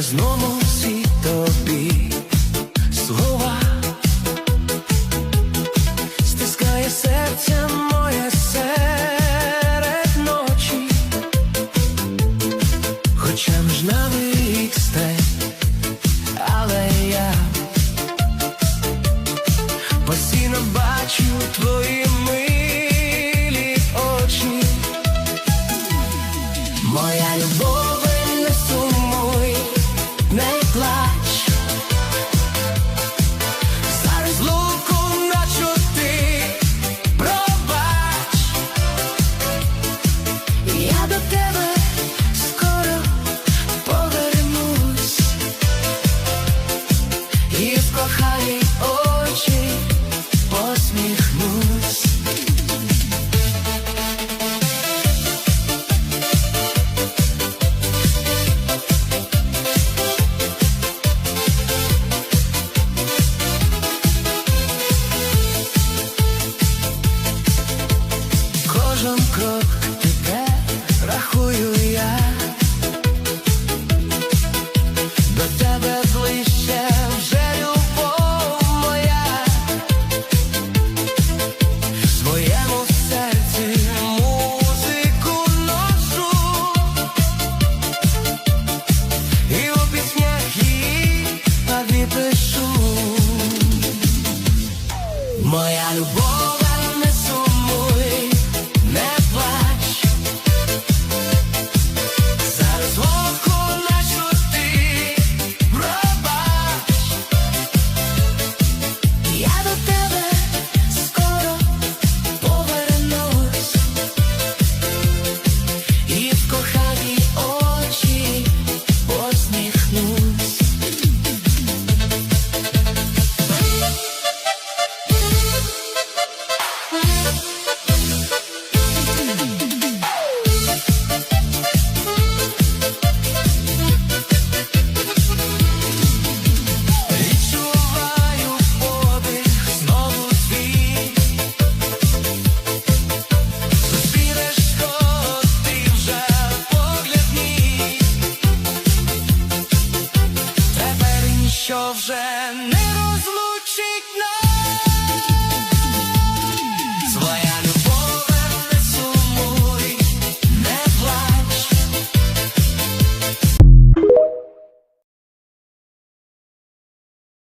Знову всі тобі слова. Стискає серце моє серед ночі, хоча ж навик сте, але я постійно бачу твої кохає очі, посміхнусь. Кожен крок тепер рахую я. вже.